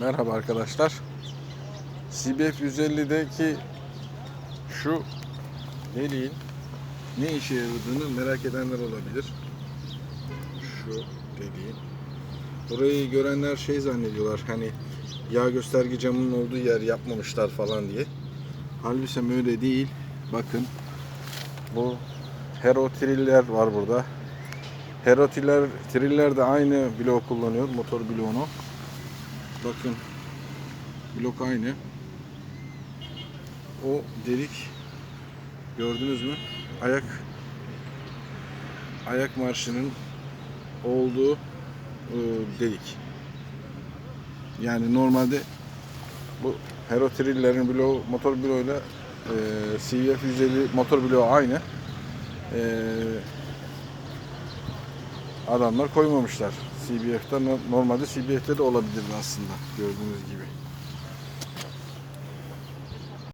Merhaba arkadaşlar. CBF 150'deki şu deliğin ne işe yaradığını merak edenler olabilir. Şu deliğin. Burayı görenler şey zannediyorlar hani yağ gösterge camının olduğu yer yapmamışlar falan diye. Halbuki öyle değil. Bakın bu Hero triller var burada. Hero triller, triller de aynı blok kullanıyor. Motor bloğunu. Bakın blok aynı. O delik gördünüz mü? Ayak ayak marşının olduğu e, delik. Yani normalde bu Hero Trill'lerin bloğu, motor bloğuyla e, CVF 150 motor bloğu aynı. E, adamlar koymamışlar. CBF'de normalde CBF'de de olabilirdi aslında gördüğünüz gibi.